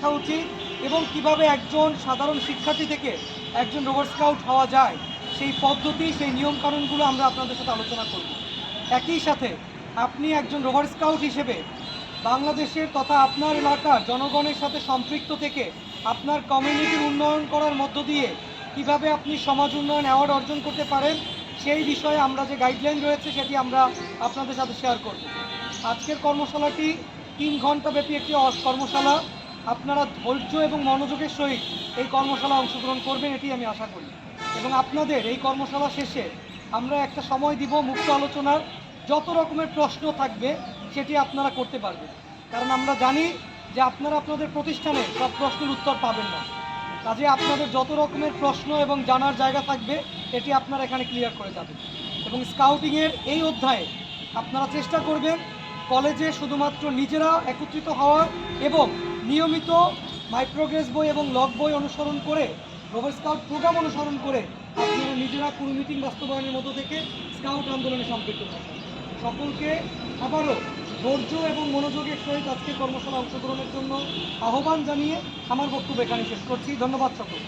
রাখা উচিত এবং কীভাবে একজন সাধারণ শিক্ষার্থী থেকে একজন রোভার স্কাউট হওয়া যায়, সেই পদ্ধতি, সেই নিয়মকানুনগুলো আমরা আপনাদের সাথে আলোচনা করব। একই সাথে আপনি একজন রোভার স্কাউট হিসেবে বাংলাদেশের তথা আপনার এলাকার জনগণের সাথে সম্পৃক্ত থেকে আপনার কমিউনিটির উন্নয়ন করার মধ্য দিয়ে কীভাবে আপনি সমাজ উন্নয়ন অ্যাওয়ার্ড অর্জন করতে পারেন, সেই বিষয়ে আমরা যে গাইডলাইন রয়েছে সেটি আমরা আপনাদের সাথে শেয়ার করব। আজকের কর্মশালাটি তিন ঘণ্টা ব্যাপী একটি কর্মশালা। আপনারা ধৈর্য এবং মনোযোগের সহিত এই কর্মশালা অংশগ্রহণ করবেন, এটি আমি আশা করি। এবং আপনাদের এই কর্মশালা শেষে আমরা একটা সময় দিব মুক্ত আলোচনার। যত রকমের প্রশ্ন থাকবে, সেটি আপনারা করতে পারবেন। কারণ আমরা জানি যে আপনারা আপনাদের প্রতিষ্ঠানে সব প্রশ্নের উত্তর পাবেন না। কাজে আপনাদের যত রকমের প্রশ্ন এবং জানার জায়গা থাকবে, এটি আপনারা এখানে ক্লিয়ার করে যাবেন। এবং স্কাউটিংয়ের এই অধ্যায়ে আপনারা চেষ্টা করবেন কলেজে শুধুমাত্র নিজেরা একত্রিত হওয়া এবং নিয়মিত মাইক্রোগ্রেস বই এবং লগ বই অনুসরণ করে রোভার স্কাউট প্রোগ্রাম অনুসরণ করে আপনারা নিজেরা কোনো মিটিং বাস্তবায়নের মধ্য থেকে স্কাউট আন্দোলনে সম্পৃক্ত থাকবেন সকলকে আবারও ধৈর্য এবং মনোযোগের সহিত আজকে কর্মশালা অংশগ্রহণের জন্য আহ্বান জানিয়ে আমার বক্তব্য এখানে শেষ করছি। ধন্যবাদ সকল